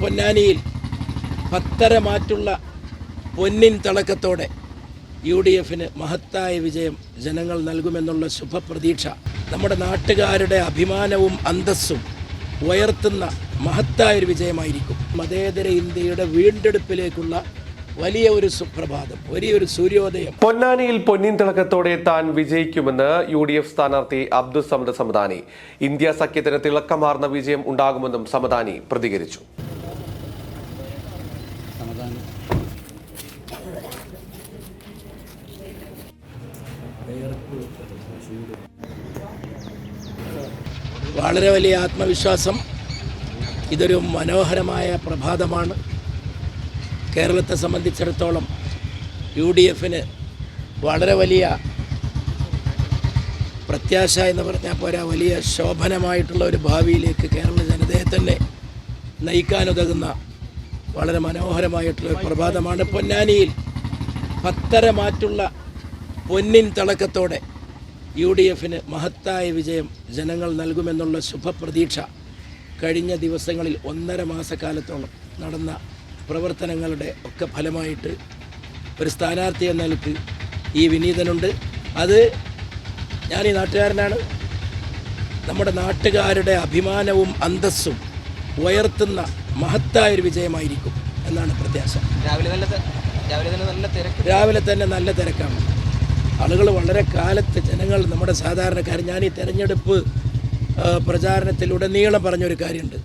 പൊന്നാനിയിൽ പത്തര മാറ്റുള്ള പൊന്നിൻ തിളക്കത്തോടെ U D എഫിന് മഹത്തായ വിജയം ജനങ്ങൾ നൽകുമെന്നുള്ള ശുഭപ്രതീക്ഷ. നമ്മുടെ നാട്ടുകാരുടെ അഭിമാനവും അന്തസ്സും ഉയർത്തുന്ന മഹത്തായ ഒരു വിജയമായിരിക്കും. മതേതര ഇന്ത്യയുടെ വീണ്ടെടുപ്പിലേക്കുള്ള വലിയ ഒരു സുപ്രഭാതം വലിയൊരു സൂര്യോദയം. പൊന്നാനിയിൽ പൊന്നിൻ തിളക്കത്തോടെ താൻ വിജയിക്കുമെന്ന് യു ഡി എഫ് സ്ഥാനാർത്ഥി അബ്ദുൾ സമദ് സമദാനി. ഇന്ത്യ സഖ്യത്തിന് തിളക്കമാർന്ന വിജയം ഉണ്ടാകുമെന്നും സമദാനി പ്രതികരിച്ചു. വളരെ വലിയ ആത്മവിശ്വാസം. ഇതൊരു മനോഹരമായ പ്രഭാതമാണ്. കേരളത്തെ സംബന്ധിച്ചിടത്തോളം യു ഡി എഫിന് വളരെ വലിയ പ്രത്യാശ എന്ന് പറഞ്ഞാൽ പോരാ വലിയ ശോഭനമായിട്ടുള്ള ഒരു ഭാവിയിലേക്ക് കേരള ജനതയെ തന്നെ നയിക്കാനുതകുന്ന വളരെ മനോഹരമായിട്ടുള്ള പ്രഭാതമാണ് പൊന്നാനിയിൽ. പത്തര മാറ്റുള്ള പൊന്നിൻ തിളക്കത്തോടെ യു ഡി എഫിന് മഹത്തായ വിജയം ജനങ്ങൾ നൽകുമെന്നുള്ള ശുഭപ്രതീക്ഷ കഴിഞ്ഞ ദിവസങ്ങളിൽ ഒന്നര മാസക്കാലത്തോളം നടന്ന പ്രവർത്തനങ്ങളുടെ ഒക്കെ ഫലമായിട്ട് ഒരു സ്ഥാനാർത്ഥി എന്ന നിലയ്ക്ക് ഈ വിനീതനുണ്ട്. അത് ഞാൻ ഈ നാട്ടുകാരനാണ്. നമ്മുടെ നാട്ടുകാരുടെ അഭിമാനവും അന്തസ്സും ഉയർത്തുന്ന മഹത്തായ ഒരു വിജയമായിരിക്കും എന്നാണ് പ്രത്യാശ. രാവിലെ നല്ല രാവിലെ തന്നെ നല്ല തിരക്ക്. രാവിലെ തന്നെ നല്ല തിരക്കാണ്. ആളുകൾ വളരെ കാലത്ത് ജനങ്ങൾ നമ്മുടെ സാധാരണക്കാർ ഞാൻ ഈ തെരഞ്ഞെടുപ്പ് പ്രചാരണത്തിലൂടെ പ്രചാരണത്തിലുടനീളം പറഞ്ഞൊരു കാര്യമുണ്ട്.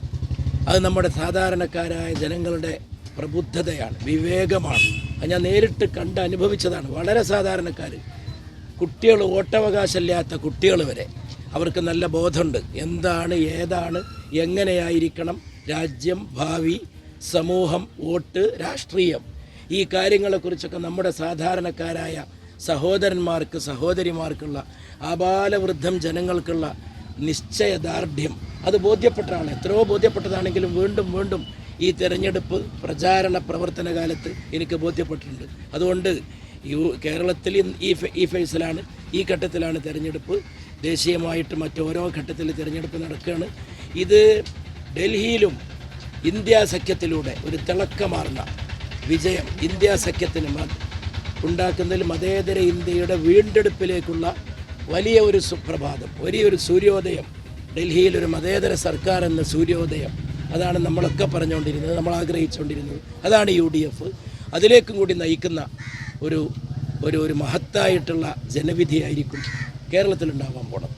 അത് നമ്മുടെ സാധാരണക്കാരായ ജനങ്ങളുടെ പ്രബുദ്ധതയാണ് വിവേകമാണ്. അത് ഞാൻ നേരിട്ട് കണ്ട് അനുഭവിച്ചതാണ്. വളരെ സാധാരണക്കാർ കുട്ടികൾ ഓട്ടവകാശമില്ലാത്ത കുട്ടികൾ വരെ അവർക്ക് നല്ല ബോധമുണ്ട്. എന്താണ് ഏതാണ് എങ്ങനെയായിരിക്കണം? രാജ്യം ഭാവി സമൂഹം വോട്ട് രാഷ്ട്രീയം. ഈ കാര്യങ്ങളെക്കുറിച്ചൊക്കെ നമ്മുടെ സാധാരണക്കാരായ സഹോദരന്മാർക്ക് സഹോദരിമാർക്കുള്ള ആബാലവൃദ്ധം ജനങ്ങൾക്കുള്ള നിശ്ചയദാർഢ്യം. അത് ബോധ്യപ്പെട്ടതാണ് എത്രയോ ബോധ്യപ്പെട്ടതാണെങ്കിലും വീണ്ടും വീണ്ടും ഈ തെരഞ്ഞെടുപ്പ് പ്രചാരണ പ്രവർത്തന കാലത്ത് എനിക്ക് ബോധ്യപ്പെട്ടിട്ടുണ്ട്. അതുകൊണ്ട് യു കേരളത്തിൽ ഈ ഈ ഫേസിലാണ് ഈ ഘട്ടത്തിലാണ് തെരഞ്ഞെടുപ്പ്. ദേശീയമായിട്ട് മറ്റോരോ ഘട്ടത്തിൽ തിരഞ്ഞെടുപ്പ് നടക്കുകയാണ്. ഇത് ഡൽഹിയിലും ഇന്ത്യ സഖ്യത്തിലൂടെ ഒരു തിളക്കമാർന്ന വിജയം ഇന്ത്യ സഖ്യത്തിന് ഉണ്ടാക്കുന്നതിൽ മതേതര ഇന്ത്യയുടെ വീണ്ടെടുപ്പിലേക്കുള്ള വലിയ ഒരു സുപ്രഭാതം വലിയൊരു സൂര്യോദയം. ഡൽഹിയിൽ ഒരു മതേതര സർക്കാർ എന്ന സൂര്യോദയം. അതാണ് നമ്മളൊക്കെ പറഞ്ഞുകൊണ്ടിരുന്നത് നമ്മൾ ആഗ്രഹിച്ചുകൊണ്ടിരുന്നത്. അതാണ് യു ഡി എഫ്. അതിലേക്കും കൂടി നയിക്കുന്ന ഒരു ഒരു ഒരു മഹത്തായിട്ടുള്ള ജനവിധിയായിരിക്കും കേരളത്തിലുണ്ടാവാൻ പോണത്.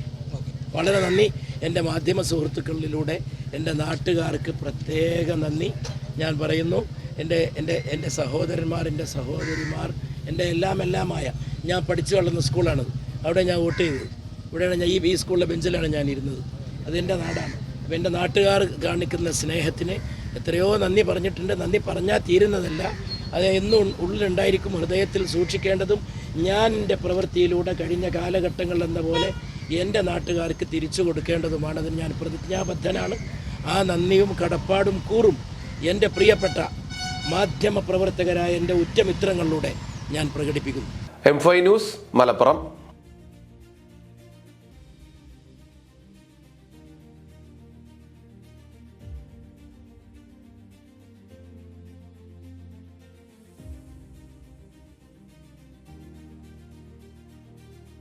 വളരെ നന്ദി. എന്റെ മാധ്യമ സുഹൃത്തുക്കളിലൂടെ എന്റെ നാട്ടുകാർക്ക് പ്രത്യേക നന്ദി. ഞാൻ പറയുന്നു എന്റെ എന്റെ എന്റെ സഹോദരന്മാർ എന്റെ സഹോദരിമാർ എന്റെ എല്ലാം എല്ലാമായ ഞാൻ പഠിച്ചു വളർന്ന സ്കൂളാണത് അവിടെ ഞാൻ വോട്ട് ചെയ്തത് ഇവിടെയാണ് ഞാൻ ഈ ഈ സ്കൂളിലെ ബെഞ്ചിലാണ് ഞാൻ ഇരുന്നത്. അതെന്റെ നാടാണ്. അപ്പോൾ എന്റെ നാട്ടുകാർ കാണിക്കുന്ന സ്നേഹത്തിന് എത്രയോ നന്ദി പറഞ്ഞിട്ടുണ്ട്. നന്ദി പറഞ്ഞാൽ തീരുന്നതല്ല. അത് എന്നും ഉള്ളിലുണ്ടായിരിക്കും. ഹൃദയത്തിൽ സൂക്ഷിക്കേണ്ടതും ഞാൻ എന്റെ പ്രവൃത്തിയിലൂടെ കഴിഞ്ഞ കാലഘട്ടങ്ങൾ എന്ന പോലെ എന്റെ നാട്ടുകാർക്ക് തിരിച്ചു കൊടുക്കേണ്ടതുമാണ്. അതിന് ഞാൻ പ്രതിജ്ഞാബദ്ധനാണ്. ആ നന്ദിയും കടപ്പാടും കൂറും എന്റെ പ്രിയപ്പെട്ട മാധ്യമ പ്രവർത്തകരായ എന്റെ ഉറ്റമിത്രങ്ങളിലൂടെ ഞാൻ പ്രകടിപ്പിക്കുന്നു. എം ഫൈ ന്യൂസ് മലപ്പുറം.